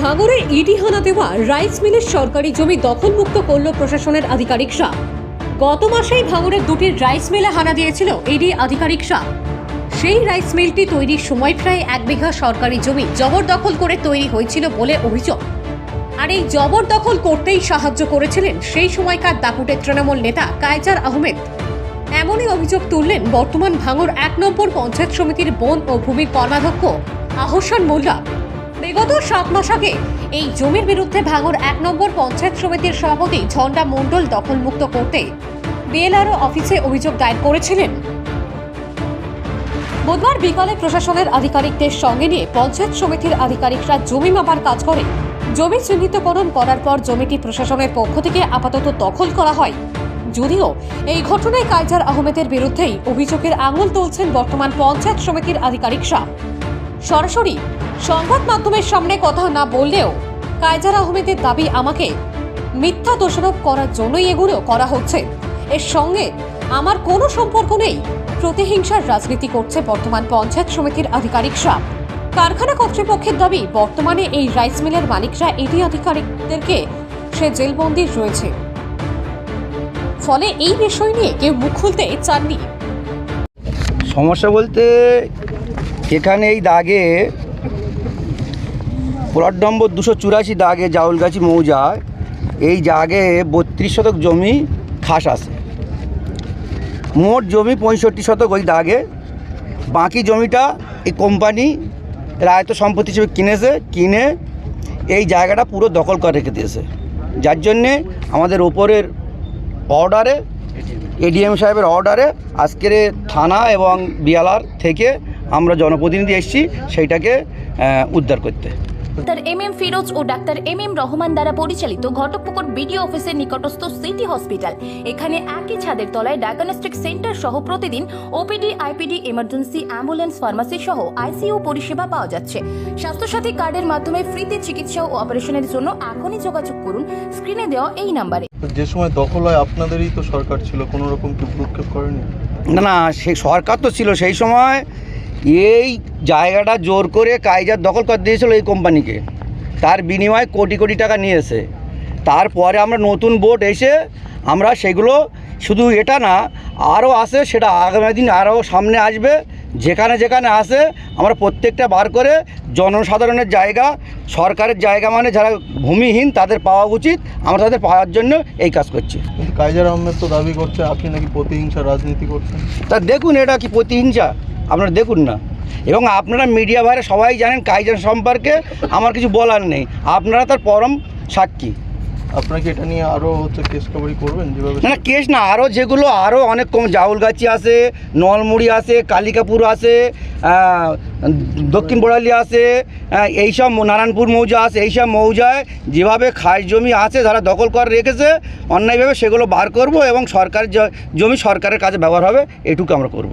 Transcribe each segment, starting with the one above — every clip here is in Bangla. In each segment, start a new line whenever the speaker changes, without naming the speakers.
ভাঙড়ে ইডি হানা দেওয়া রাইস মিলের সরকারি জমি দখলমুক্ত করল প্রশাসনের আধিকারিকরা গত মাসেই ভাঙড়ের দুটি রাইস মিলে হানা দিয়েছিল ইডি আধিকারিকরা সেই রাইস মিলটি তৈরির সময় প্রায় এক বিঘা সরকারি জমি জবরদখল করে তৈরি হয়েছিল বলে অভিযোগ। আর এই জবরদখল করতেই সাহায্য করেছিলেন সেই সময়কার দাপুটের তৃণমূল নেতা কায়জার আহমেদ। এমনই অভিযোগ তুললেন বর্তমান ভাঙর এক নম্বর পঞ্চায়েত সমিতির বন ও ভূমির কর্মাধ্যক্ষ আহসান মোল্লা। বিগত সাত মাস আগে এই জমির বিরুদ্ধে ভাঙড় এক নম্বর পঞ্চায়েত সমিতির সভাপতি ঝন্ডা মণ্ডল দখলমুক্ত করতে বিএলআরও অফিসে অভিযোগ দায়ের করেছিলেন। বুধবার বিকালে প্রশাসনের আধিকারিকদের সঙ্গে নিয়ে পঞ্চায়েত সমিতির আধিকারিকরা জমি মাপার কাজ করে জমি চিহ্নিতকরণ করার পর জমিটি প্রশাসনের পক্ষ থেকে আপাতত দখল করা হয়। যদিও এই ঘটনায় কাইজার আহমেদের বিরুদ্ধেই অভিযোগের আঙুল তুলছেন বর্তমান পঞ্চায়েত সমিতির আধিকারিকরা। সরাসরি সংবাদ মাধ্যমের সামনে কথা না বললেও কায়জার আহমেদের দাবি আমাকে মিথ্যা দোষারোপ করার জন্যই এগুলো করা হচ্ছে। এর সঙ্গে আমার কোনো সম্পর্ক নেই। প্রতিহিংসার রাজনীতি করছে বর্তমান পঞ্চায়েত সমিতির আধিকারিকরা কারখানা কর্তৃপক্ষের দাবি, বর্তমানে এই রাইস মিলের মালিকরা এটি আধিকারিকদেরকে সে জেলবন্দি রয়েছে। ফলে এই বিষয় নিয়ে কেউ মুখ খুলতে চাননি।
সমস্যা বলতে এখানে এই দাগে প্লট নম্বর দুশো চুরাশি দাগে জাউলগাছি মৌজায়, এই জাগে বত্রিশ শতক জমি খাস আছে। মোট জমি পঁয়ষট্টি শতক ওই দাগে। বাকি জমিটা এই কোম্পানি রায়ত সম্পত্তি হিসেবে কিনেছে, কিনে এই জায়গাটা পুরো দখল করে রেখে দিয়েছে। যার জন্যে আমাদের ওপরের অর্ডারে, এডিএম সাহেবের অর্ডারে আজকের থানা এবং বিয়ালার থেকে আমরা জনপ্রতিনিধি এসেছি, সেইটাকে উদ্ধার করতে।
ডাক্তার এম এম ফিরোজ ও ডাক্তার এম এম রহমান দ্বারা পরিচালিত ঘটকপুকুর বিডিও অফিসের নিকটস্থ সিটি হসপিটাল। এখানে একই ছাদের তলায় ডায়াগনস্টিক সেন্টার সহ প্রতিদিন OPD IPD emergency ambulance pharmacy সহ আইসিইউ পরিষেবা পাওয়া যাচ্ছে। স্বাস্থ্যসাথী কার্ডের মাধ্যমে ফ্রিতে চিকিৎসা ও অপারেশনের জন্য এখনই যোগাযোগ করুন। স্ক্রিনে দেওয়া এই নাম্বারে।
যে সময় দখল হয় আপনাদেরই তো সরকার ছিল কোনো রকম কি ভ্রুক্ষেপ করেনি?
না না সে সরকার তো ছিল সেই সময়। এই জায়গাটা জোর করে কাইজার দখল করে দিয়েছিল এই কোম্পানিকে। তার বিনিময়ে কোটি কোটি টাকা নিয়েছে। তারপরে আমরা নতুন বোর্ড এসে আমরা সেগুলো শুধু এটা না আরও আসে সেটা আগামী দিন আরও সামনে আসবে। যেখানে যেখানে আসে আমরা প্রত্যেকটা বার করে জনসাধারণের জায়গা সরকারের জায়গা মানে যারা ভূমিহীন তাদের পাওয়া উচিত। আমরা তাদের পাওয়ার জন্য এই কাজ করছি।
কাইজার আহমেদ তো দাবি করছে আপনি নাকি প্রতিহিংসা রাজনীতি করছেন?
তা দেখুন এটা কি প্রতিহিংসা? আপনারা দেখুন না। এবং আপনারা মিডিয়া ভাইরা সবাই জানেন কাইজার সম্পর্কে আমার কিছু বলার নেই। আপনারা তার পরম সাক্ষী।
আপনাকে এটা নিয়ে আরও হচ্ছে কেস কাবারি করবেন যেভাবে
না না কেস না আরও যেগুলো আরও অনেক কম জাউলগাছি আছে নলমুড়ি আছে কালিকাপুর আছে দক্ষিণ বোড়ালি আছে এইসব নারায়ণপুর মৌজা আছে এইসব মৌজায় যেভাবে খাস জমি আছে যারা দখল করে রেখেছে অন্যায়ভাবে সেগুলো বার করব এবং সরকার জমি সরকারের কাছে ব্যবহার হবে এটুকু আমরা করব।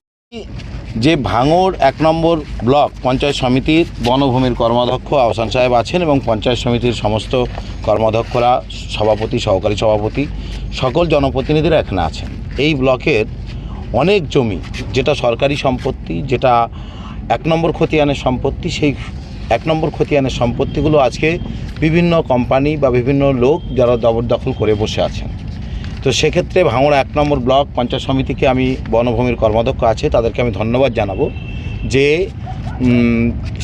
যে ভাঙড় এক নম্বর ব্লক পঞ্চায়েত সমিতির বনভূমির কর্মাধ্যক্ষ আহসান সাহেব আছেন এবং পঞ্চায়েত সমিতির সমস্ত কর্মাধ্যক্ষরা সভাপতি, সহকারী সভাপতি, সকল জনপ্রতিনিধিরা এখানে আছেন। এই ব্লকের অনেক জমি, যেটা সরকারি সম্পত্তি, যেটা এক নম্বর খতিয়ানের সম্পত্তি, সেই এক নম্বর খতিয়ানের সম্পত্তিগুলো আজকে বিভিন্ন কোম্পানি বা বিভিন্ন লোক যারা জবরদখল করে বসে আছেন। তো সেক্ষেত্রে ভাঙড়া এক নম্বর ব্লক পঞ্চায়েত সমিতিকে আমি বনভূমির কর্মাধ্যক্ষ আছে, তাদেরকে আমি ধন্যবাদ জানাব যে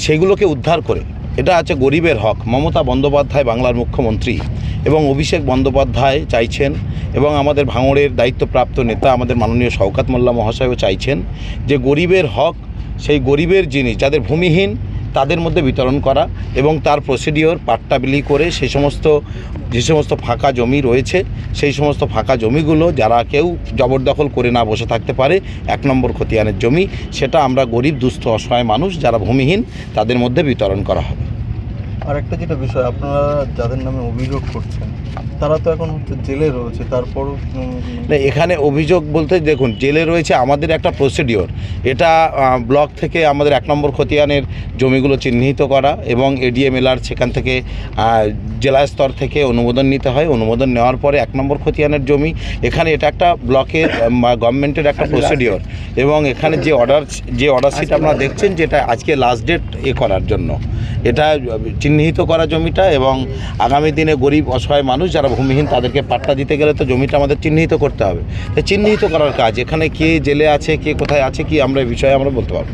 সেগুলোকে উদ্ধার করে, এটা আছে গরিবের হক, মমতা বন্দ্যোপাধ্যায় বাংলার মুখ্যমন্ত্রী এবং অভিষেক বন্দ্যোপাধ্যায় চাইছেন এবং আমাদের ভাঙড়ের দায়িত্বপ্রাপ্ত নেতা আমাদের মাননীয় শওকাত মোল্লা মহাশয়ও চাইছেন যে গরিবের হক, সেই গরিবের জিনিস, যাদের ভূমিহীন তাদের মধ্যে বিতরণ করা এবং তার প্রসিডিওর পাট্টাবিলি করে সেই সমস্ত, যে সমস্ত ফাঁকা জমি রয়েছে, সেই সমস্ত ফাঁকা জমিগুলো যারা কেউ জবরদখল করে না বসে থাকতে পারে, এক নম্বর খতিয়ানের জমি, সেটা আমরা গরিব, দুস্থ, অসহায় মানুষ যারা ভূমিহীন, তাদের মধ্যে বিতরণ করা হবে।
আর একটা যেটা বিষয় আপনারা যাদের নামে অভিযোগ করছেন তারা তো এখন হচ্ছে জেলে রয়েছে তারপরও উম,
না এখানে অভিযোগ বলতে দেখুন জেলে রয়েছে আমাদের একটা প্রসিডিওর এটা ব্লক থেকে আমাদের এক নম্বর খতিয়ানের জমিগুলো চিহ্নিত করা এবং এডিএম এডিএমএলআর সেখান থেকে জেলা স্তর থেকে অনুমোদন নিতে হয়। অনুমোদন নেওয়ার পরে এক নম্বর খতিয়ানের জমি এখানে এটা একটা ব্লকের গভর্নমেন্টের একটা প্রসিডিওর এবং এখানে যে অর্ডার যে অর্ডার শিট আপনারা দেখছেন যেটা আজকে লাস্ট ডেট এ করার জন্য। এটা চিহ্নিত করা জমিটা এবং আগামী দিনে গরিব অসহায় মানুষ যারা ভূমিহীন তাদেরকে পাট্টা দিতে গেলে তো জমিটা আমাদের চিহ্নিত করতে হবে চিহ্নিত করার কাজ, এখানে কে জেলে আছে, কে কোথায় আছে কি আমরা এই বিষয়ে আমরা বলতে পারব।